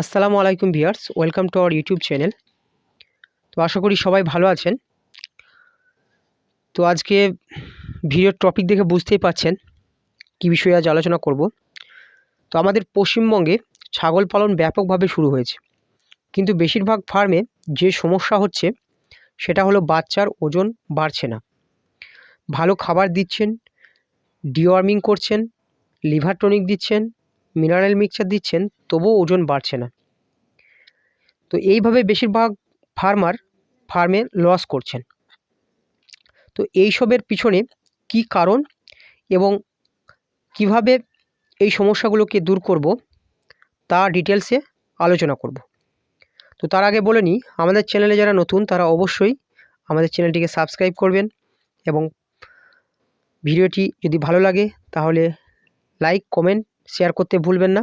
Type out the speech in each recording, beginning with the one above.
আসসালামু আলাইকুম viewers welcome to our YouTube channel. তো আশা করি সবাই ভালো আছেন। তো আজকে ভিডিওর টপিক দেখে বুঝতেই পাচ্ছেন কী বিষয়ে আজ আলোচনা করব। তো আমাদের পশ্চিমবঙ্গে ছাগল পালন ব্যাপকভাবে শুরু হয়েছে। কিন্তু বেশিরভাগ ফার্মে যে সমস্যা হচ্ছে, সেটা হলো বাচ্চার ওজন বাড়ছে না। ভালো খাবার দিচ্ছেন, ডিওয়ার্মিং করছেন, লিভার টনিক দিচ্ছেন মিনারেল মিক্সচার দিচ্ছেন, তবুও ওজন বাড়ছে না। তো এইভাবে বেশিরভাগ ফার্মার ফার্মে লস করছেন। তো এইসবের পিছনে কি কারণ এবং কীভাবে এই সমস্যাগুলোকে দূর করব, তা ডিটেলসে আলোচনা করব। তো তার আগে বলে নিই, আমাদের চ্যানেলে যারা নতুন, তারা অবশ্যই আমাদের চ্যানেলটিকে সাবস্ক্রাইব করবেন এবং ভিডিওটি যদি ভালো লাগে, তাহলে লাইক কমেন্ট শেয়ার করতে ভুলবেন না।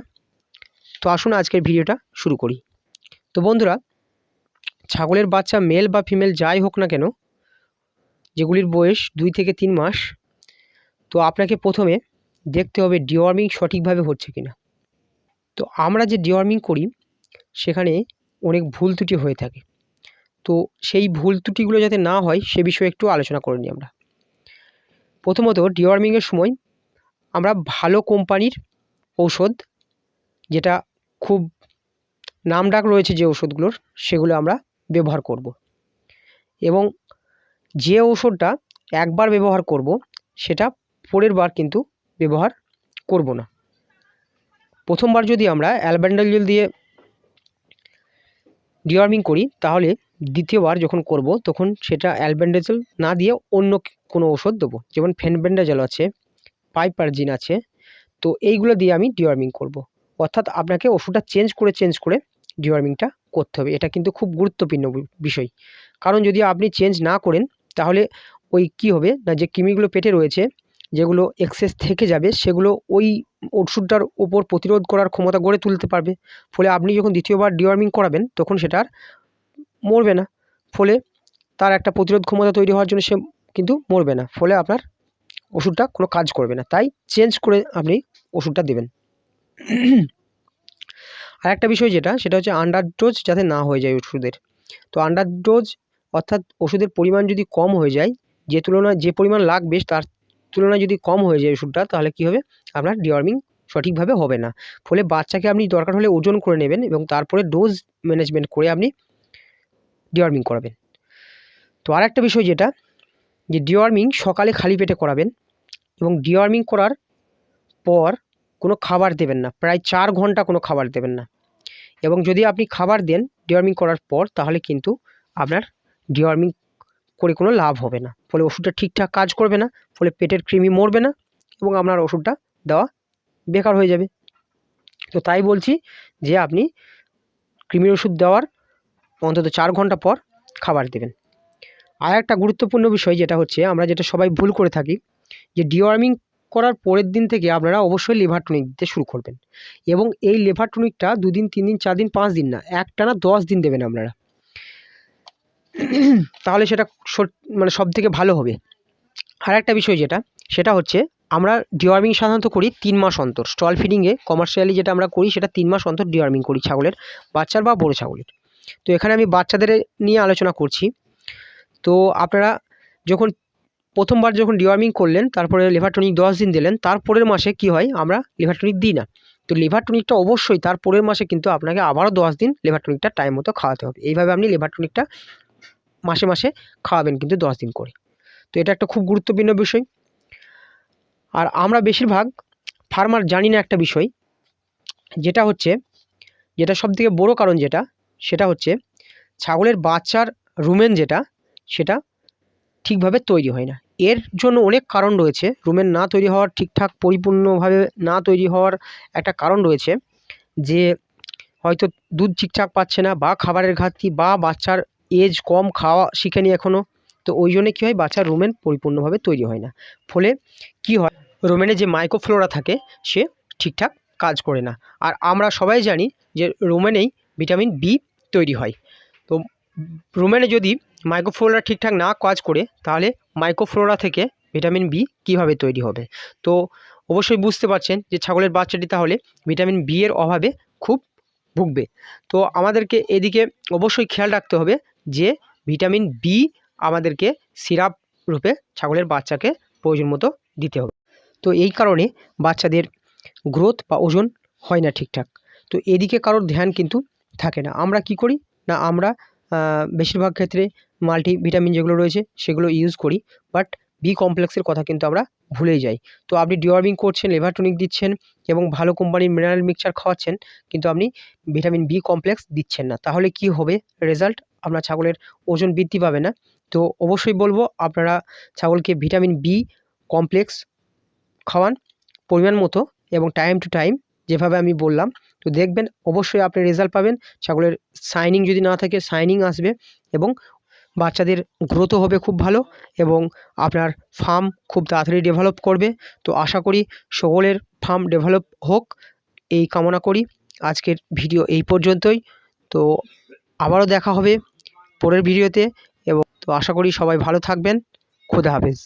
তো আসুন আজকের ভিডিওটা শুরু করি। তো বন্ধুরা, ছাগলের বাচ্চা মেল বা ফিমেল যাই হোক না কেন, যেগুলির বয়স দুই থেকে তিন মাস, তো আপনাকে প্রথমে দেখতে হবে ডিওয়ার্মিং সঠিকভাবে হচ্ছে কিনা। তো আমরা যে ডিওয়ার্মিং করি, সেখানে অনেক ভুল ত্রুটি হয়ে থাকে। তো সেই ভুল ত্রুটিগুলো যাতে না হয়, সে বিষয়ে একটু আলোচনা করে নিই আমরা। প্রথমত ডিওয়ার্মিংয়ের সময় আমরা ভালো কোম্পানির ঔষধ, যেটা খুব নামডাক রয়েছে যে ওষুধগুলোর সেগুলো আমরা ব্যবহার করব। এবং যে ওষুধটা একবার ব্যবহার করব, সেটা পরের বার কিন্তু ব্যবহার করব না প্রথমবার যদি আমরা অ্যালবেন্ডাজল দিয়ে ডিওয়ার্মিং করি, তাহলে দ্বিতীয়বার যখন করব, তখন সেটা অ্যালবেন্ডাজল না দিয়ে অন্য কোনো ওষুধ দেবো যেমন ফেনবেন্ডাজল আছে, পাইপারজিন আছে তো এইগুলো দিয়ে আমি ডিওয়ার্মিং করব। অর্থাৎ আপনাকে ওষুধটা চেঞ্জ করে চেঞ্জ করে ডিওয়ার্মিংটা করতে হবে। এটা কিন্তু খুব গুরুত্বপূর্ণ বিষয়। কারণ যদি আপনি চেঞ্জ না করেন, তাহলে ওই কি হবে না, যে কৃমিগুলো পেটে রয়েছে, যেগুলো এক্সেস থেকে যাবে, সেগুলো ওই ওষুধটার ওপর প্রতিরোধ করার ক্ষমতা গড়ে তুলতে পারবে। ফলে আপনি যখন দ্বিতীয়বার ডিওয়ার্মিং করাবেন, তখন সেটা মরবে না। ফলে তার একটা প্রতিরোধ ক্ষমতা তৈরি হওয়ার জন্য সে কিন্তু মরবে না। ফলে আপনার ওষুধটা কোনো কাজ করবে না। তাই চেঞ্জ করে আপনি ওষুধটা দেবেন। আর একটা বিষয় যেটা, সেটা হচ্ছে আন্ডার ডোজ যাতে না হয়ে যায় ওষুধের। তো আন্ডার ডোজ অর্থাৎ ওষুধের পরিমাণ যদি কম হয়ে যায়, যে তুলনায়, যে পরিমাণ লাগবে তার তুলনায় যদি কম হয়ে যায় ওষুধটা, তাহলে কী হবে? আপনার ডিওয়ার্মিং সঠিকভাবে হবে না। ফলে বাচ্চাকে আপনি দরকার হলে ওজন করে নেবেন এবং তারপরে ডোজ ম্যানেজমেন্ট করে আপনি ডিওয়ার্মিং করাবেন। তো আর একটা বিষয় যেটা, যে ডিওয়ার্মিং সকালে খালি পেটে করাবেন এবং ডিওয়ার্মিং করার পর কোনো খাবার দেবেন না। প্রায় চার ঘণ্টা কোনো খাবার দেবেন না। এবং যদি আপনি খাবার দেন ডিওয়ার্মিং করার পর, তাহলে কিন্তু আপনার ডিওয়ার্মিং করে কোনো লাভ হবে না। ফলে ওষুধটা ঠিকঠাক কাজ করবে না, ফলে পেটের কৃমি মরবে না এবং আপনার ওষুধটা দেওয়া বেকার হয়ে যাবে। তো তাই বলছি যে আপনি কৃমির ওষুধ দেওয়ার অন্তত চার ঘণ্টা পর খাবার দেবেন। আর একটা গুরুত্বপূর্ণ বিষয় যেটা হচ্ছে, আমরা যেটা সবাই ভুল করে থাকি, যে ডিওয়ার্মিং করার পরের দিন থেকে আপনারা অবশ্যই লিভার টনিক দিতে শুরু করবেন। এবং এই লিভার টনিকটা দুদিন তিন দিন চার দিন পাঁচ দিন না, একটানা দশ দিন দেবেন আপনারা। তাহলে সেটা মানে সব থেকে ভালো হবে। আর একটা বিষয় যেটা, সেটা হচ্ছে আমরা ডিওয়ার্মিং সাধারণত করি তিন মাস অন্তর। স্টল ফিডিংয়ে কমার্শিয়ালি যেটা আমরা করি, সেটা তিন মাস অন্তর ডিওয়ার্মিং করি ছাগলের, বাচ্চার বা বড়ো ছাগলের। তো এখানে আমি বাচ্চাদের নিয়ে আলোচনা করছি। তো আপনারা যখন প্রথমবার যখন ডিওয়ার্মিং করলেন, তারপরে লিভার টনিক দশ দিন দিলেন, তারপরের মাসে কি হয়? আমরা লিভার টনিক দিই না। তো লিভার টনিকটা অবশ্যই তার পরের মাসে কিন্তু আপনাকে আবারও দশ দিন লিভার টনিকটা টাইম মতো খাওয়াতে হবে। এইভাবে আপনি লিভার টনিকটা মাসে মাসে খাওয়াবেন কিন্তু দশ দিন করে। তো এটা একটা খুব গুরুত্বপূর্ণ বিষয়। আর আমরা বেশিরভাগ ফার্মার জানি না একটা বিষয়, যেটা হচ্ছে, যেটা সবথেকে বড় কারণ যেটা, সেটা হচ্ছে ছাগলের বাচ্চার রুমেন যেটা, সেটা ঠিকভাবে তৈরি হয় না। এর জন্য অনেক কারণ রয়েছে। রুমের না তৈরি হওয়ার, ঠিকঠাক পরিপূর্ণভাবে না তৈরি হওয়ার একটা কারণ রয়েছে যে, হয়তো দুধ ঠিকঠাক পাচ্ছে না বা খাবারের ঘাটতি বা বাচ্চার এজ কম খাওয়া শিখেনি এখনও তো ওই জন্যে কী হয়? বাচ্চার রুমেন পরিপূর্ণভাবে তৈরি হয় না। ফলে কি হয়? রোমেনে যে মাইক্রোফ্লোরা থাকে, সে ঠিকঠাক কাজ করে না। আর আমরা সবাই জানি যে রোমেনেই ভিটামিন বি তৈরি হয়। তো রোমেনে যদি মাইক্রোফ্লোরা ঠিকঠাক না কাজ করে, তাহলে মাইক্রোফ্লোরা থেকে ভিটামিন বি কীভাবে তৈরি হবে? তো অবশ্যই বুঝতে পারছেন যে ছাগলের বাচ্চাটি তাহলে ভিটামিন বি এর অভাবে খুব ভুগবে। তো আমাদেরকে এদিকে অবশ্যই খেয়াল রাখতে হবে যে ভিটামিন বি আমাদেরকে সিরাপ রূপে ছাগলের বাচ্চাকে প্রয়োজন মতো দিতে হবে। তো এই কারণে বাচ্চাদের গ্রোথ বা ওজন হয় না ঠিকঠাক। তো এদিকে কারোর ধ্যান কিন্তু থাকে না। আমরা কি করি? না, আমরা বেশিরভাগ ক্ষেত্রে মাল্টি ভিটামিন যেগুলো রয়েছে সেগুলো ইউজ করি বাট বি কমপ্লেক্সের কথা কিন্তু আমরা ভুলেই যাই। তো আপনি ডিওয়ার্মিং করছেন লিভার টনিক দিচ্ছেন এবং ভালো কোম্পানির মিনারেল মিক্সচার খাওয়াচ্ছেন, কিন্তু আপনি ভিটামিন বি কমপ্লেক্স দিচ্ছেন না। তাহলে কি হবে রেজাল্ট আপনার ছাগলের ওজন বৃদ্ধি পাবে না। তো অবশ্যই বলব, আপনারা ছাগলকে ভিটামিন বি কমপ্লেক্স খাওয়ান পরিমাণ মতো এবং টাইম টু টাইম যেভাবে আমি বললাম তো দেখবেন অবশ্যই আপনি রেজাল্ট পাবেন। ছাগলের শাইনিং যদি না থাকে শাইনিং আসবে এবং বাচ্চাদের গ্রোথও হবে খুব ভালো এবং আপনার ফার্ম খুব তাড়াতাড়ি ডেভেলপ করবে। তো আশা করি সকলের ফার্ম ডেভেলপ হোক। এই কামনা করি। আজকের ভিডিও এই পর্যন্তই। তো আবারও দেখা হবে পরের ভিডিওতে এবং তো আশা করি সবাই ভালো থাকবেন। খুদা হাফেজ।